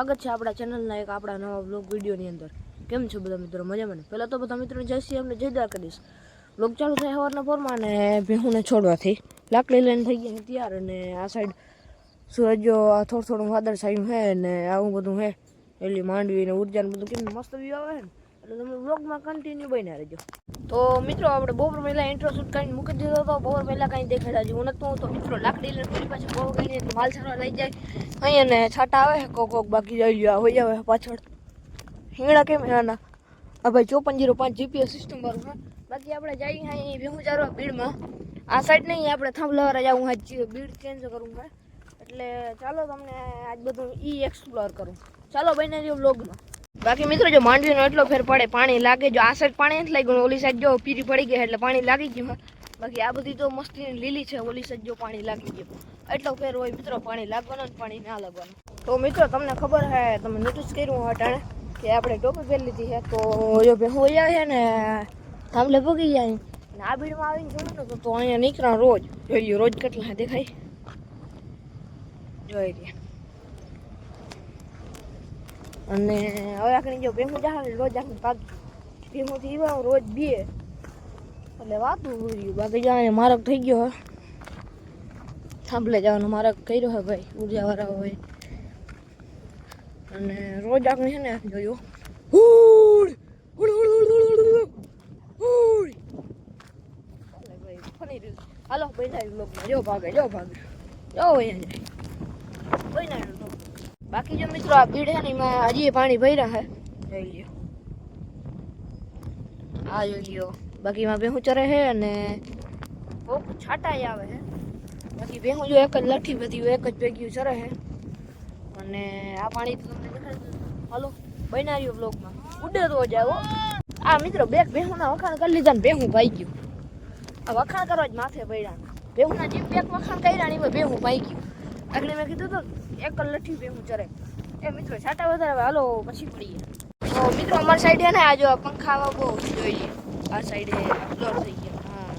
સ્વાગત છે આપણા ચેનલના એક આપણા નવા બ્લોગ વિડીયોની અંદર. કેમ છો બધા મિત્રો? મજામાં મને પહેલાં તો બધા મિત્રોને જય શ્રી અમને જય કરીશ બ્લોગ ચાલુ થાય સવારના પોરમાં અને ભેહુંને છોડવાથી લાકડી લઈને થઈ ગયા તૈયાર અને આ સાઈડ સૂરજો, આ થોડું થોડું વાદળ છાયું છે ને આવું બધું છે. એટલી માંડવી ને ઊર્જા ને બધું કેમ મસ્ત વ્યૂ આવે ને? એટલે તમે વ્લોગમાં કન્ટિન્યુ બન્યા રહેજો. તો મિત્રો, આપણે બપોર પહેલાં ઇન્ટ્રો શૂટ કરીને મૂકી દીધો હતો. બપોર પહેલાં કાંઈ દેખાડ્યા જેવું નહોતું. તો મિત્રો, લાકડી લઈને ફરી પાછું બહુ ગઈ માલ સારો લઈ જાય. અહીંયા અને છાટા આવે, કોક કોક બાકી જઈ ગયા, હોય આવે પાછળ. હીણા કેમ એના આ ભાઈ ચોપન જીરો પાંચ જીપીએસ સિસ્ટમ વાળું બાકી આપણે જઈએ અહીં ભેહું ચારવા બીડમાં. આ સાઈડ નહીં, આપણે થાંભલાવાળા જવું હા બીડ ચેન્જ કરવું છે. એટલે ચાલો તમને આજ બધું ઈ એક્સપ્લોર કરું. ચાલો બને જો બ્લોગમાં બાકી મિત્રો જો માંડવીનો એટલો ફેર પડે, પાણી લાગે, જો આ સાઈડ પાણી નથી લાગ્યું, ઓલી સાઈડ જો પીરી પડી ગઈ એટલે પાણી લાગી ગયું. બાકી આ બધી તો મસ્તી લીલી છે, ઓલી સાઈડ જો પાણી લાગી ગયું. એટલો ફેર હોય મિત્રો પાણી લાગવાનું ને પાણી ના લાગવાનું. તો મિત્રો તમને ખબર છે તમે નોટિસ કર્યું હોય અટાણે કે આપણે ટોપી પહેરી લીધી છે, તો જો ભેહું અહીંયા છે ને, થાંભલે ભોગી જાય ને આ ભીડમાં આવીને જોયું ને તો અહીંયા નીકળા રોજ. જોઈએ રોજ કેટલા દેખાય. જોઈ રહ્યા અને હવે આપણે જો ભેગું જાય રોજ આપણે ભાગ ભેગું થી રોજ બે એટલે વાતું ઉર્યું બાકી જાણે મારક થઈ ગયો થાંભલે જવાનો મારક કર્યો હે ભાઈ, ઉર્જાવાળા હોય. અને રોજ આપણે છે ને જોયું ઉડ ઉડ ઉડ ઉડ ઉડ હાલો ભાઈ ના બ્લોગમાં જો ભાગે જો ભાગે. જો અહીંયા જાય. ભાઈ ના બાકી જો મિત્રો આ બીડ છે ને એમાં હજી પાણી ભર્યા છે જોઈ લ્યો. આ જોઈ લ્યો. બાકી એમાં ભેહું ચરે છે અને બહુ છાટાઈ આવે છે બાકી ભેહું જો એક જ લઠ્ઠી બધી એક જ ભેગી ચરે છે અને આ પાણી તો તમને દેખાડી. હાલો બનાવ્યો બ્લોગમાં ઉડે તો જાવ આ મિત્રો બે ભેહુંના વખાણ કરી લીધા ને ભેહું ભાઈ ગયું. આ વખાણ કરવા જ માથે પડ્યા ભેહુંના જે બે વખાણ કર્યા ને એમાં ભેહું ભાઈ ગયું. એટલે મેં કીધું તો એક લઠી હું ચરે એ મિત્રો, છાટા વધારે હાલો, પછી પડીએ તો મિત્રો, અમારી સાઈડ હે ને, આ જો, આ પંખા બહુ જોઈએ. આ સાઈડે ફ્લોર થઈ ગયા. હા.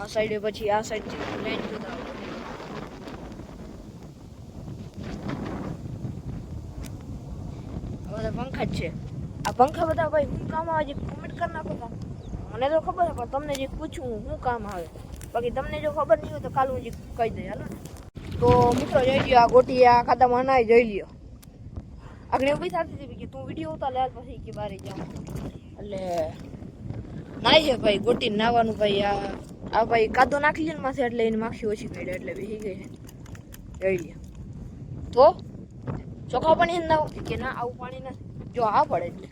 આ સાઈડે પછી, આ સાઈડ લાઈન જોતા બધા પંખા જ છે. આ પંખા બધા ભાઈ શું કામ આવે છે કોમેન્ટ કરી નાખો તો. મને તો ખબર છે, પણ તમને જે પૂછું શું કામ આવે. બાકી તમને જો ખબર નહીં હોય તો કાલ હું જે કહી દઈ હાલો ને. તો મિત્રો જોઈ લ્યો આ ગોટી, આ ખાતામાં નાય જોઈ લ્યો. આગળ ઊભી થતી હતી કે તું વીડિયો ઉતાર લે પછી કે બારે જાઉં. એટલે નાય છે ભાઈ ગોટી નાવાનું ભાઈ, આ આ ભાઈ કાદો નાખી લે ને માથે એટલે એની માખી ઓછી પડી, એટલે બેસી ગઈ જોઈ લ્યો. તો ચોખ્ખા પાણી ના કે ના, આવું પાણી નથી. જો આ પડે એટલે.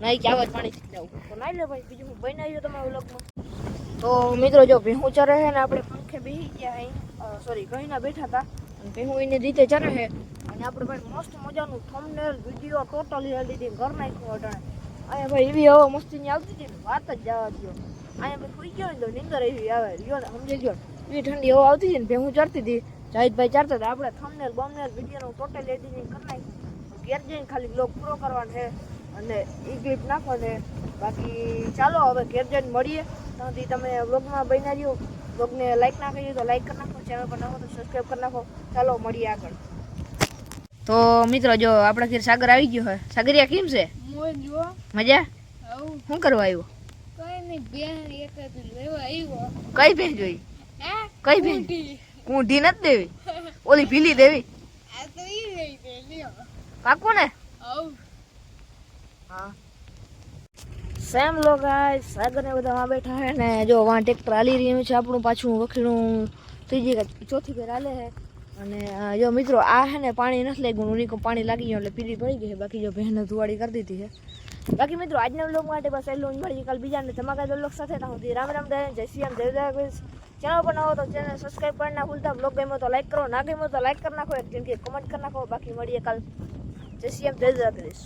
નાઈ કે આવા જ પાણી થી તો નાઈ લે ભાઈ, બીજું હું બનાવ્યો તમારા વ્લોગમાં તો મિત્રો જો ભેહું ચરે છે ને આપણે પંખે બેસી ગયા અહીં. સોરી કહીના બેઠા હતા. અને ભેહું એની રીતે ચાલે છે. અને આપણે ભાઈ મસ્ત મજાનું થંબનેલ વીડિયો ટોટલી હેલી હતી ઘર નાખ્યું અટાણે. અહીંયા ભાઈ એવી હવા મસ્તીની આવતી હતી વાત જ જવા દો અહીંયા ભાઈ સુઈ ગયો ને તો નીંદર એવી આવે. લ્યો ને, સમજી ગયો એવી ઠંડી હવા આવતી હતી ને ભેહું ચડતી હતી. જાહિદભાઈ ચારતા હતા. આપણે થંબનેલ બમનેલ વિડીયોનું ટોટલ એડિટિંગ કરી નાખ્યું. ઘેર જઈને ખાલી બ્લોગ પૂરો કરવાનો છે. અને એ ક્લિપ નાખો છે. બાકી ચાલો હવે ઘેર જઈને મળીએ. ત્યાંથી તમે બ્લોગમાં બન્યા રહ્યો. બ્લોગને લાઈક ના કરી તો લાઈક કરી નાખો ચેનલ પર નાખો તો સબસ્ક્રાઈબ કરી નાખો. ચાલો મળીએ આગળ. તો મિત્રો જો આપણા ઘેર સાગર આવી ગયો હોય. સાગરિયા કેમ છે? મજા આવું. શું કરવા આવ્યો? કઈ નહીં બેન એક જ કઈ ભેંસ જોઈ હા? કઈ ભેંસ. કુંઢી. નથી દેવી? ઓલી ભીલી દેવી? પાકું ને હા. સેમ લો ગાઈસ સાગર ને બધા માં બેઠા હે ને જો વાં ટ્રેક્ટર હાલી રહ્યું છે, આપણું પાછું વખીણું ત્રીજી કે ચોથી ફેર હાલે છે અને આ જો મિત્રો, આ હે ને પાણી નથી લાગ્યું ઉની પાણી લાગી ગયું, એટલે પીરી પડી ગઈ છે બાકી જો બહેને ધુવાડી કરી દીધી છે બાકી મિત્રો, આજના વ્લોગ માટે બસ એટલું જ. મળી કાલ બીજા ને ધમાકા વ્લોગ સાથે ના સુધી રામ રામ દે જય શ્રી રામ, જય જય ચેનલ પર ના હો તો ચેનલ સબસ્ક્રાઈબ કરી ના ભૂલતા બ્લોગ ગમ્યો તો લાઈક કરો, ના ગમ્યો તો લાઈક કરી નાખો. એક જેમ કે કમેન્ટ કરી નાખો. બાકી મળીએ કાલ. જય શ્રી રામ, જય જય કરીશ